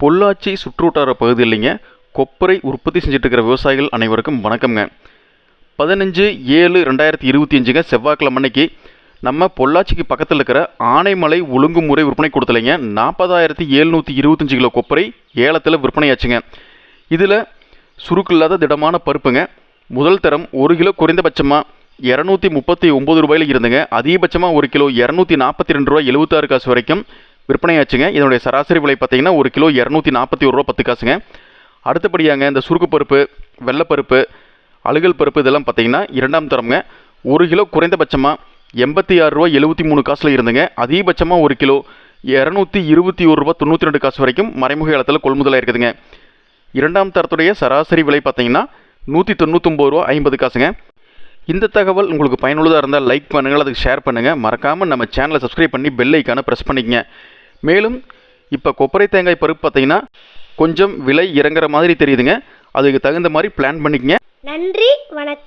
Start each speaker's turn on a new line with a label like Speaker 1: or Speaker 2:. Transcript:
Speaker 1: பொள்ளாச்சி சுற்றுவட்டார பகுதியிலைங்க கொப்பரை உற்பத்தி செஞ்சுட்டு இருக்கிற விவசாயிகள் அனைவருக்கும் வணக்கம்ங்க. பதினஞ்சு ஏழு ரெண்டாயிரத்தி இருபத்தி அஞ்சுங்க செவ்வாய்க்கிழமை அன்னைக்கு நம்ம பொள்ளாச்சிக்கு பக்கத்தில் இருக்கிற ஆனைமலை ஒழுங்குமுறை விற்பனை கொடுத்தலைங்க. நாற்பதாயிரத்தி எழுநூற்றி இருபத்தஞ்சு கிலோ கொப்பரை ஏலத்தில் விற்பனையாச்சுங்க. இதில் சுருக்கு இல்லாத திடமான பருப்புங்க. முதல் தரம் ஒரு கிலோ குறைந்தபட்சமாக இரநூத்தி முப்பத்தி ஒம்பது ரூபாயில் இருந்துங்க. அதிகபட்சமாக ஒரு கிலோ இரநூத்தி நாற்பத்தி ரெண்டு ரூபா எழுபத்தாறு காசு வரைக்கும் விற்பனையாச்சுங்க இதனுடைய சராசரி விலை பார்த்தீங்கன்னா ஒரு கிலோ இரநூத்தி நாற்பத்தி ஒரு ரூபா பத்து காசுங்க. அடுத்தபடியாங்க இந்த சுருக்கு பருப்பு வெள்ளைப்பருப்பு அழுகல் பருப்பு இதெல்லாம் பார்த்தீங்கன்னா இரண்டாம் தரம்ங்க. ஒரு கிலோ குறைந்தபட்சமாக எண்பத்தி ஆறு ரூபா எழுபத்தி மூணு காசில் இருந்துங்க. அதிகபட்சமாக ஒரு கிலோ இரநூத்தி இருபத்தி ஒரு ரூபா தொண்ணூற்றி ரெண்டு காசு வரைக்கும் மறைமுக இடத்துல கொள்முதலாக இருக்குதுங்க. இரண்டாம் தரத்துடைய சராசரி விலை பார்த்தீங்கன்னா நூற்றி தொண்ணூற்றொம்பது ரூபா ஐம்பது காசுங்க. இந்த தகவல் உங்களுக்கு பயனுள்ளதாக இருந்தால் லைக் பண்ணுங்கள் அதுக்கு ஷேர் பண்ணுங்கள் மறக்காமல் நம்ம சேனலை சப்ஸ்கிரைப் பண்ணி பெல் ஐக்கானை ப்ரெஸ் பண்ணிக்கங்க. மேலும் இப்போ கொப்பரை தேங்காய் பருப்பு பார்த்தீங்கன்னா கொஞ்சம் விலை இறங்குற மாதிரி தெரியுதுங்க. அதுக்கு தகுந்த மாதிரி பிளான் பண்ணிக்கங்க.
Speaker 2: நன்றி வணக்கம்.